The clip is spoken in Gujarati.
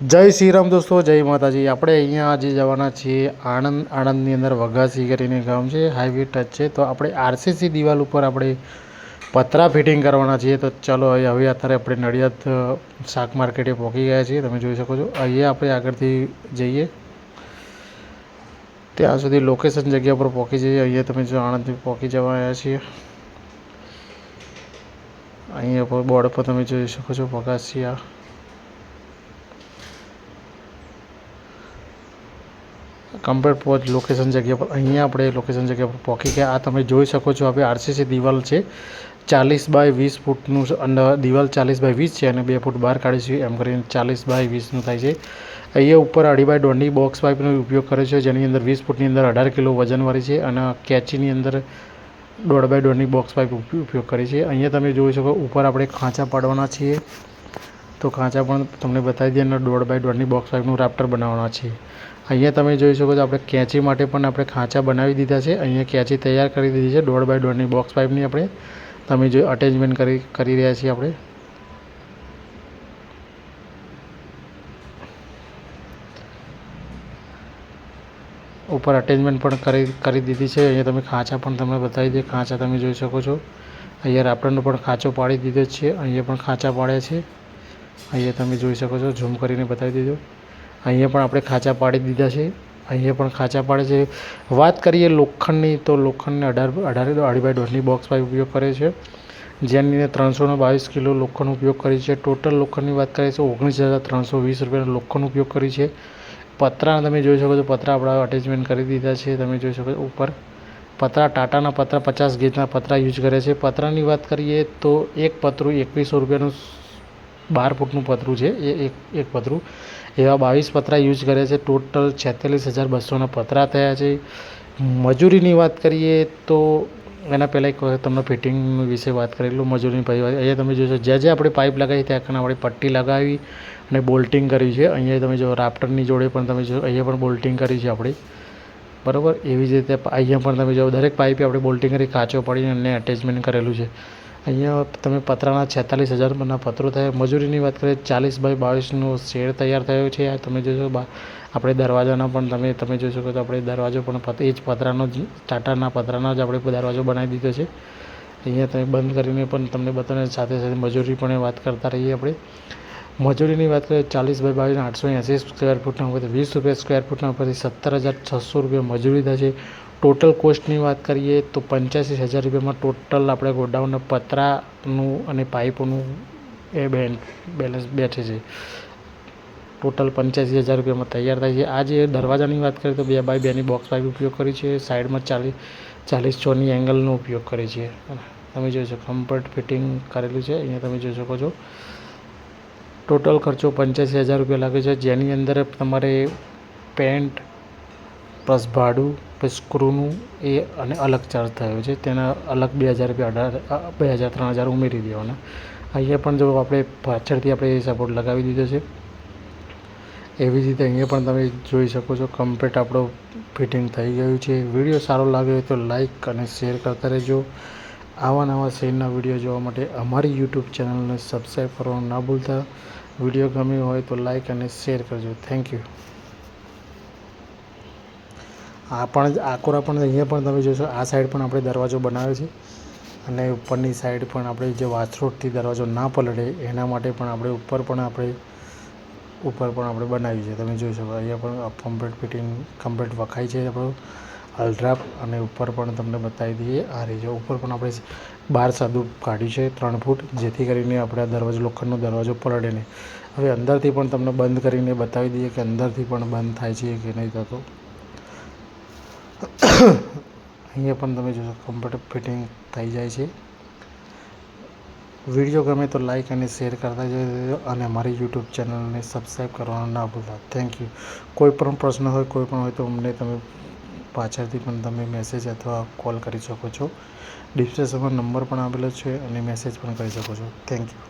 જય શ્રી રામ દોસ્તો, જય માતાજી. આપણે અહીંયા આજે જવાના છીએ આણંદ, આણંદની અંદર વઘાસી કરીને ગામ છે હાઈવે ટચ છે. તો આપણે આરસીસી દિવાલ ઉપર આપણે પતરા ફિટિંગ કરવાના છીએ. તો ચલો હવે અત્યારે આપણે નડિયાદ શાક માર્કેટે પહોંચી ગયા છીએ. તમે જોઈ શકો છો. અહીંયા આપણે આગળથી જઈએ. ત્યાં સુધી લોકેશન જગ્યા પર પહોંચી જઈએ. અહીંયા તમે જો આણંદથી પહોંચી જવા આવ્યા છીએ. અહીંયા બોર્ડ પર તમે જોઈ શકો છો વઘાસિયા. કમ્પ્લીટ પહોંચ લોકેશન જગ્યા પર, અહીંયા આપણે લોકેશન જગ્યા પર પહોંચી ગયા. આ તમે જોઈ શકો છો, આપણે આરસીસી દિવાલ છે. ચાલીસ બાય વીસ ફૂટનું અંદર દિવાલ ચાલીસ બાય વીસ છે અને બે ફૂટ બહાર કાઢીશું એમ કરીને ચાલીસ બાય વીસનું થાય છે. અહીંયા ઉપર અઢી બાય દોઢની બોક્સ પાઇપનો ઉપયોગ કરે છે, જેની અંદર વીસ ફૂટની અંદર અઢાર કિલો વજનવાળી છે અને કેચીની અંદર દોઢ બાય દોઢની બોક્સ પાઇપ ઉપ- ઉપયોગ કરી છે. અહીંયા તમે જોઈ શકો, ઉપર આપણે ખાંચા પાડવાના છીએ. તો ખાંચા પણ તમને બતાવી દઈએ અને દોઢ બાય દોઢની બોક્સ પાઇપનું રાફ્ટર બનાવવાના છીએ. અહીંયા તમે જોઈ શકો છો, આપણે કેંચી માટે પણ આપણે ખાંચા બનાવી દીધા છે. અહીંયા કેંચી તૈયાર કરી દીધી છે દોઢ બાય દોઢની બોક્સ પાઇપની આપણે. તમે જો અટેચમેન્ટ કરી કરી રહ્યા છીએ આપણે. ઉપર અટેચમેન્ટ પણ કરી કરી દીધી છે. અહીંયા તમે ખાંચા પણ તમને બતાવી દે. ખાંચા તમે જોઈ શકો છો. અહીંયા રાફ્ટરનો પણ ખાંચો પાડી દીધો છે. અહીંયા પણ ખાંચા પાડ્યા છે. અહીંયા તમે જોઈ શકો છો. ઝૂમ કરીને બતાવી દીધો અહીંયા પણ આપણે ખાંચા પાડી દીધા છે. અહીંયા પણ ખાંચા પાડે છે. વાત કરીએ લોખંડની, તો લોખંડને અઢાર અઢારે અઢી બાય દોઢની બોક્સ પાઇપ ઉપયોગ કરે છે. જેની અંદર ત્રણસોનો બાવીસ કિલો લોખંડ ઉપયોગ કરી છે. ટોટલ લોખંડની વાત કરીએ તો ઓગણીસ હજાર ત્રણસો વીસ રૂપિયાનો લોખંડ ઉપયોગ કરી છે. પતરા તમે જોઈ શકો છો, પતરા આપણા અટેચમેન્ટ કરી દીધા છે. તમે જોઈ શકો છો ઉપર. પતરા, ટાટાના પતરા, પચાસ ગેજના પતરા યુઝ કરે છે. પતરાની વાત કરીએ તો એક પતરું એકવીસો રૂપિયાનું બાર ફૂટનું પતરું છે, એ એક એક પતરું. એવા બાવીસ પતરા યુઝ કરે છે, ટોટલ છેતાલીસ હજાર બસોના પતરા થયા છે. મજૂરીની વાત કરીએ તો, એના પહેલાં એક વખત તમને ફિટિંગ વિશે વાત કરેલું મજૂરીની પછી અહીંયા તમે જોશો, જ્યાં જ્યાં આપણે પાઇપ લગાવી ત્યાં કને આપણે પટ્ટી લગાવી અને બોલ્ટિંગ કરી છે. અહીંયા તમે જો રાફ્ટરની જોડે પણ તમે જો, અહીંયા પણ બોલ્ટિંગ કરી છે આપણે. બરાબર? એવી જ રીતે અહીંયા પણ તમે જો, દરેક પાઇપે આપણે બોલ્ટિંગ કરી, કાચો પડીને અને અટેચમેન્ટ કરેલું છે. અહીંયા તમે પતરાના છેતાલીસ હજારના પત્રો થયા. મજૂરીની વાત કરીએ, ચાલીસ બાય બાવીસનો શેડ તૈયાર થયો છે. આ તમે જોશો આપણે દરવાજાના પણ તમે તમે જોઈ શકો તો આપણે દરવાજો પણ એ જ પતરાનો જ, ટાટાના પતરાનો જ આપણે દરવાજો બનાવી દીધો છે. અહીંયા તમે બંધ કરીને પણ તમને બતાવે સાથે સાથે મજૂરી પણ વાત કરતા રહીએ આપણે. મજૂરીની વાત કરીએ, ચાલીસ બાય બાવીસ આઠસો એંસી સ્ક્વેર ફૂટના ઉપર વીસ રૂપિયા સ્ક્વેર ફૂટના ઉપરથી સત્તર હજાર છસો રૂપિયા મજૂરી થશે. ટોટલ કોસ્ટની વાત કરીએ તો પંચ્યાસી હજાર રૂપિયામાં ટોટલ આપણે ગોડાઉનના પતરાનું અને પાઇપોનું એ બેન બેલેન્સ બેઠે છે. ટોટલ પંચ્યાસી હજાર રૂપિયામાં તૈયાર થાય છે. આ જે દરવાજાની વાત કરીએ તો બે બાય બેની બોક્સ પાઇપ ઉપયોગ કરી છે. સાઈડમાં ચાલીસ ચાલીસ છોની એંગલનો ઉપયોગ કરે છે. તમે જોઈ શકો કમ્ફર્ટ ફિટિંગ કરેલું છે. અહીંયા તમે જોઈ શકો છો. ટોટલ ખર્ચો પંચ્યાસી હજાર રૂપિયા લાગે છે. જેની અંદર તમારે પેન્ટ પ્લસ ભાડું પ્લસ સ્ક્રૂનું એ અને અલગ ચાર્જ થયો છે. તેના અલગ બે હજાર રૂપિયા અઢાર બે હજાર, ત્રણ હજાર ઉમેરી દેવાના. અહીંયા પણ જો આપણે પાછળથી આપણે સપોર્ટ લગાવી દીધો છે. એવી જ રીતે અહીંયા પણ તમે જોઈ શકો છો કમ્પ્લીટ આપણો ફિટિંગ થઈ ગયું છે. વીડિયો સારો લાગ્યો હોય તો લાઇક અને શેર કરતા રહેજો. આવા નવા શેરના વીડિયો જોવા માટે અમારી યુટ્યુબ ચેનલને સબસ્ક્રાઈબ કરવાનું ના ભૂલતા. વીડિયો ગમ્યો હોય તો લાઇક અને શેર કરજો. થેન્ક યુ આ પણ, આકોરા પણ અહીંયા પણ તમે જોશો, આ સાઈડ પણ આપણે દરવાજો બનાવ્યો છે. અને ઉપરની સાઈડ પણ આપણે જે વાછરોટથી દરવાજો ના પલટે એના માટે પણ આપણે ઉપર પણ આપણે, ઉપર પણ આપણે બનાવ્યું છે. તમે જોઈ શકો, અહીંયા પણ કમ્પ્લેટ ફિટિંગ કમ્પ્લેટ વખાય છે આપણું અલ્ટ્રાપ અને ઉપર પણ તમને બતાવી દઈએ. આ રીતે ઉપર પણ આપણે બાર સાદું કાઢ્યું છે, ત્રણ ફૂટ, જેથી કરીને આપણે આ દરવાજો, લોખંડનો દરવાજો પલટે નહીં. હવે અંદરથી પણ તમને બંધ કરીને બતાવી દઈએ કે અંદરથી પણ બંધ થાય છે કે નહીં થતો. અહીંયા પણ તમે જોશો કમ્ફર્ટેબલ ફિટિંગ થઈ જાય છે. વીડિયો ગમે તો લાઈક અને શેર કરતા જજો અને મારી યુટ્યુબ ચેનલને સબસ્ક્રાઈબ કરવાનું ના ભૂલતા. થેન્ક યુ કોઈ પણ પ્રશ્ન હોય, કોઈ પણ હોય તો અમને તમે પાછળથી પણ તમે મેસેજ અથવા કોલ કરી શકો છો. ડિસ્ક્રિપ્શનમાં નંબર પણ આપેલો છે અને મેસેજ પણ કરી શકો છો. Thank you